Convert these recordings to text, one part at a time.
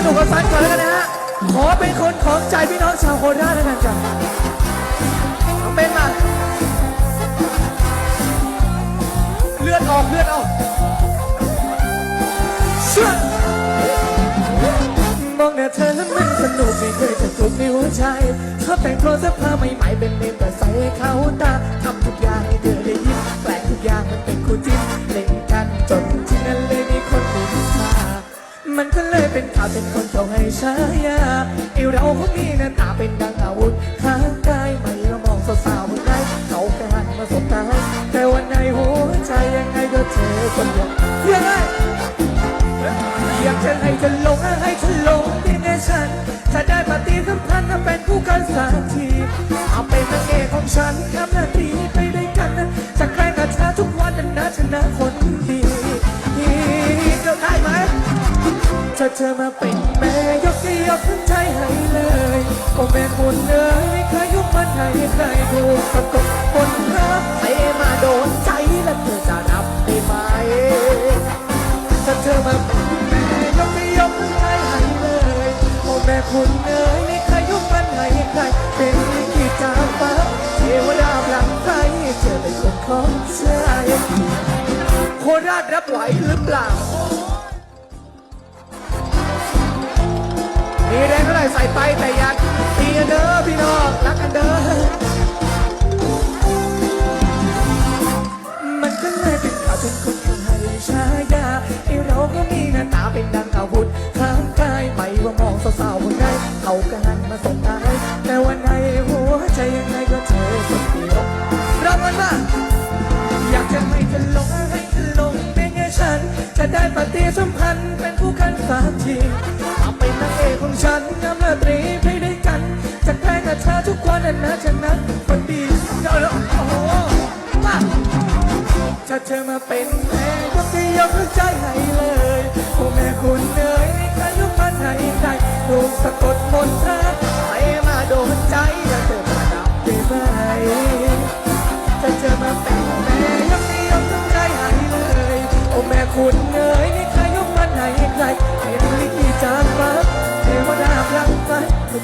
สนุกกับฟันก่อนแล้วกันนะฮะ ขอเป็นคนของใจพี่น้องชาวโคราชแล้วกันจ้ะน้องเป็นมา เลือดออกเลือดออกเชื่อมองหน้าเธอแล้วมันสนุกไม่เคยจะถูกในหัวใจชอบแต่งตัวเสื้อผ้าใหม่ๆเป็นเมมแต่ใส่ให้เขาตา มันก็เลยเป็นข่าวเป็นคนเขาให้ฉายาไอเราก็มีหน้าตาเป็นดังอาวุธข้างกายไม่เรามองสาวๆบนไหนเขาแค่หันมาสบตาแต่วันในหัวใจยังไงก็เธอคนเดียวยังไงอยากจะให้เธอลงให้เธอลงที่ในฉันถ้าได้ปฏิสัมพันธ์เป็นคู่กันสักทีเอาเป็นนางเอกของฉันทำหน้าที่ไปด้วยกันนะจะแกล้งกับเธอทุกวันนั้นนะชนะคน ถ้าเธอมาเป็นแม่ยกก็ยกทั้งใจให้เลยโอ้แม่คุณเอ๋ยไม่เคยยกมันให้ใครดูสะกดคนรักให้มาโดนใจแล้วเธอจะรับได้ไหมถ้าเธอมาเป็นแม่ยกก็ยกทั้งใจให้เลยโอ้แม่คุณเอ๋ยไม่เคยยกมันให้ใครเป็นลิขิตจากฟ้าเทวดาพลังใจเธอเป็นคนของใจโคราชรับไหวหรือเปล่า มีแรงเท่าไหร่ใส่ไปแต่อยากตีกันเด้อพี่น้องรักกันเด้อมันก็เลยเป็นข่าวจนคนเขาให้ฉายาไอเราก็มีหน้าตาเป็นดังอาวุธข้างกายไม่ว่ามองสาวๆคนใดเขาก็หันมาสบตาให้แต่วันในหัวใจยังไงก็เธอคนเดียวรับมันมาอยากจะให้เธอลงให้เธอลงเป็นไงฉัน จะได้ปฏิสัมพันธ์เป็นคู่กันสักที นางเอกของฉันน้ำราตรีไปด้วยกันจะแกล้งกับเธอทุกวันนั้นนะฉันนั้นคนดีเอาล้วโอ้โหมาถ้าเธอมาเป็นแม่ยกที่ยกใจให้เลยโอ้แม่คุณเอ๋ยไม่เคยยกมันให้ใครถูกสะกดมนต์รักให้มาโดนใจแล้วเธอมาดับได้ไหมจะเจอมาเป็นแม่ยกให้ยกใจให้เลยโอ้แม่คุณเอ๋ยนี่ใครยกมันให้ใค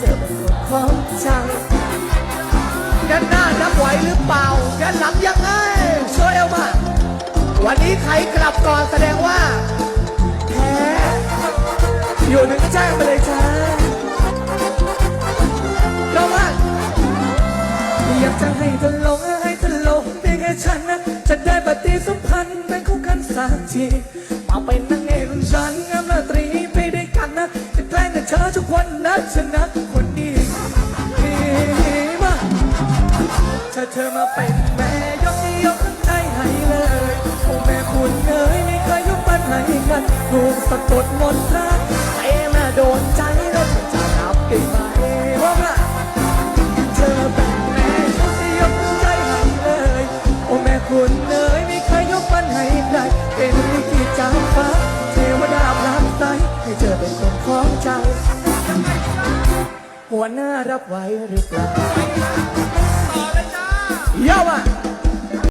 เจอเป็นคนของใจด้านหน้านับไหวหรือเปล่าด้านหลังยังไงโชว์เอวมาวันนี้ใครกลับก่อนแสดงว่าแพ้อยู่หนึ่งแจ้งไปเลยจ้าเข้ามาอยากจะให้เธอลงให้เธอลงเพียงแค่ฉันนะจะได้ปฏิสัมพันธ์เป็นคู่กันสักทีมาเป็นน เธอมาเป็นแม่ยกให้ยกทั้งใจให้เลยโอ้แม่คุณเอ๋ยไม่เคยยกมันให้กันถูกสะกดมนตรักให้แม่โดนใจแล้วจะรับได้ไหมว่าไงเธอเป็นแม่ฉันจะยกใจให้เลยโอ้แม่คุณเอ๋ยไม่เคยยกมันให้ใครเป็นลิขิตจากฟ้าเทวดาพลังใจให้เธอเป็นคนของใจหัวหน้ารับไว้หรือเปล่าต่อเลยจ้า เย่ามา